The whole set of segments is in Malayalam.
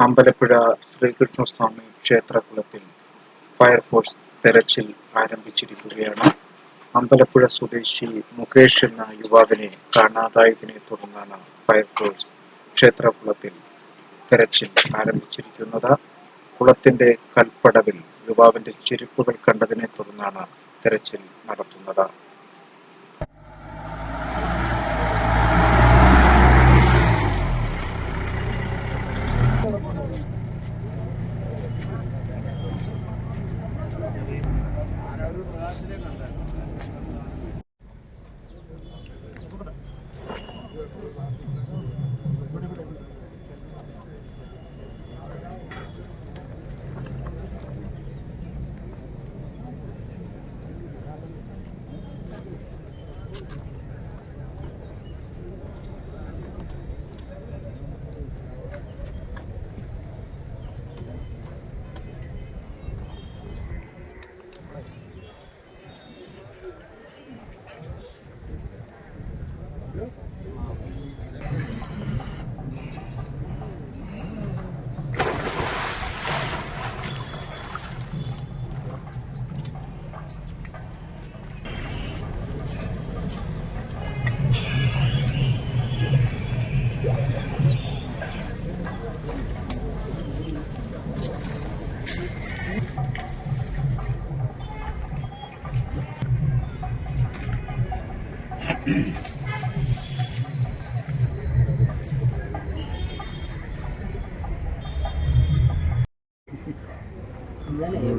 അമ്പലപ്പുഴ ശ്രീകൃഷ്ണസ്വാമി ക്ഷേത്രകുളത്തിൽ ഫയർഫോഴ്സ് തെരച്ചിൽ ആരംഭിച്ചിരിക്കുകയാണ്. അമ്പലപ്പുഴ സ്വദേശി മുകേഷ് എന്ന യുവാവിനെ കാണാതായതിനെ തുടർന്നാണ് ഫയർഫോഴ്സ് ക്ഷേത്രകുളത്തിൽ തെരച്ചിൽ ആരംഭിച്ചിരിക്കുന്നത്. കുളത്തിന്റെ കൽപ്പടവിൽ യുവാവിന്റെ ചെരുപ്പുകൾ കണ്ടതിനെ തുടർന്നാണ് തെരച്ചിൽ നടത്തുന്നത്.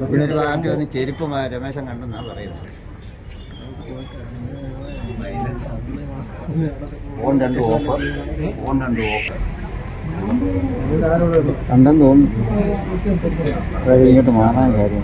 ഇവിടെ ഒരു പാർട്ടി വന്ന് ചെരുപ്പ് രമേശൻ കണ്ടെന്നാ പറയുന്നത്. ഓൺ രണ്ട് ഓഫ്. ഓൺ രണ്ട് ഓഫ്. കണ്ടെന്ന് തോന്നുന്നു. ഇങ്ങോട്ട് മാറാൻ കാര്യം.